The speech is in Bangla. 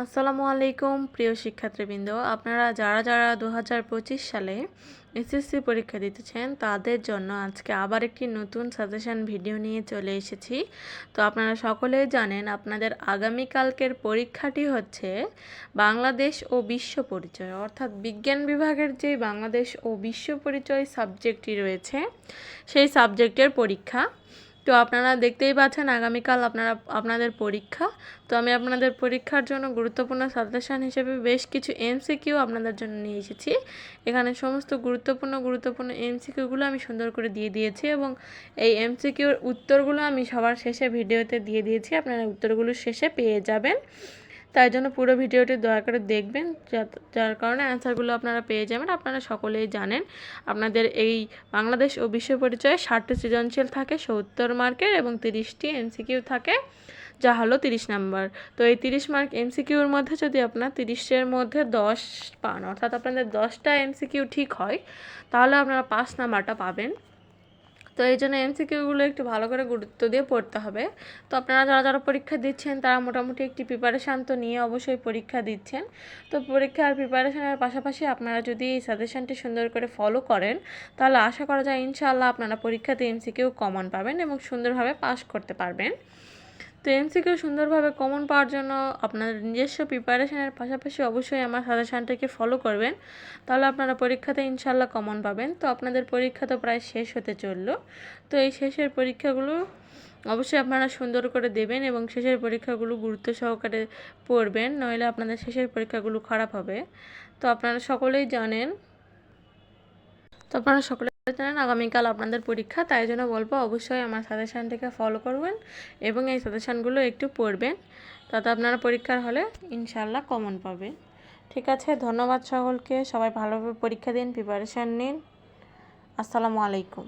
আসসালামু আলাইকুম, প্রিয় শিক্ষার্থীবৃন্দ। আপনারা যারা যারা দু হাজার পঁচিশ সালে এসএসসি পরীক্ষা দিতেছেন, তাদের জন্য আজকে আবার একটি নতুন সাজেশন ভিডিও নিয়ে চলে এসেছি। তো আপনারা সকলেই জানেন, আপনাদের আগামীকালকের পরীক্ষাটি হচ্ছে বাংলাদেশ ও বিশ্ব পরিচয়। অর্থাৎ বিজ্ঞান বিভাগের যে বাংলাদেশ ও বিশ্ব পরিচয় সাবজেক্টটি রয়েছে, সেই সাবজেক্টের পরীক্ষা। তো আপনারা দেখতেই পাচ্ছেন আগামীকাল আপনারা, আপনাদের পরীক্ষা। তো আমি আপনাদের পরীক্ষার জন্য গুরুত্বপূর্ণ সাজেশান হিসেবে বেশ কিছু এমসিকিউ আপনাদের জন্য নিয়ে এসেছি। এখানে সমস্ত গুরুত্বপূর্ণ গুরুত্বপূর্ণ এমসিকিউগুলো আমি সুন্দর করে দিয়ে দিয়েছি এবং এই এমসিকিউর উত্তরগুলো আমি সবার শেষে ভিডিওতে দিয়ে দিয়েছি। আপনারা উত্তরগুলো শেষে পেয়ে যাবেন। তাই জন্য পুরো ভিডিওটি দয়া করে দেখবেন যার কারণে অ্যান্সারগুলো আপনারা পেয়ে যাবেন। আপনারা সকলেই জানেন, আপনাদের এই বাংলাদেশ ও বিশ্ব পরিচয়ে ষাটটি সৃজনশীল থাকে, সত্তর মার্কের এবং তিরিশটি এমসিকিউ থাকে, যা হলো তিরিশ নাম্বার। তো এই তিরিশ মার্ক এমসিকিউর মধ্যে যদি আপনার তিরিশের মধ্যে দশ পান, অর্থাৎ আপনাদের দশটা এমসিকিউ ঠিক হয়, তাহলে আপনারা পাঁচ নাম্বারটা পাবেন। তো এই জন্য এমসিকিউগুলো একটু ভালো করে গুরুত্ব দিয়ে পড়তে হবে। তো আপনারা যারা যারা পরীক্ষা দিচ্ছেন, তারা মোটামুটি একটি প্রিপারেশান তো নিয়ে অবশ্যই পরীক্ষা দিচ্ছেন। তো পরীক্ষার প্রিপারেশানের পাশাপাশি আপনারা যদি এই সাজেশানটি সুন্দর করে ফলো করেন, তাহলে আশা করা যায় ইনশাআল্লাহ আপনারা পরীক্ষাতে এমসিকিউ কমন পাবেন এবং সুন্দরভাবে পাস করতে পারবেন। তো এমসিকিউ সুন্দরভাবে কমন পাওয়ার জন্য আপনাদের নিজস্ব প্রিপারেশনের পাশাপাশি অবশ্যই আমার সাজেশানটাকে ফলো করবেন। তাহলে আপনারা পরীক্ষাতে ইনশাল্লাহ কমন পাবেন। তো আপনাদের পরীক্ষা তো প্রায় শেষ হতে চলল। তো এই শেষের পরীক্ষাগুলো অবশ্যই আপনারা সুন্দর করে দেবেন এবং শেষের পরীক্ষাগুলো গুরুত্ব সহকারে পড়বেন, নইলে আপনাদের শেষের পরীক্ষাগুলো খারাপ হবে। তো আপনারা সকলেই জানেন। তো আপনারা সকলে জানেন আগামীকাল আপনাদের পরীক্ষা, তাই জন্য বলব অবশ্যই আমার সাজেশানটিকে ফলো করবেন এবং এই সাজেশানগুলো একটু পড়বেন। তাতে আপনারা পরীক্ষার হলে ইনশাল্লাহ কমন পাবেন। ঠিক আছে, ধন্যবাদ সকলকে। সবাই ভালোভাবে পরীক্ষা দিন প্রিপারেশান নিন। আসসালামু আলাইকুম।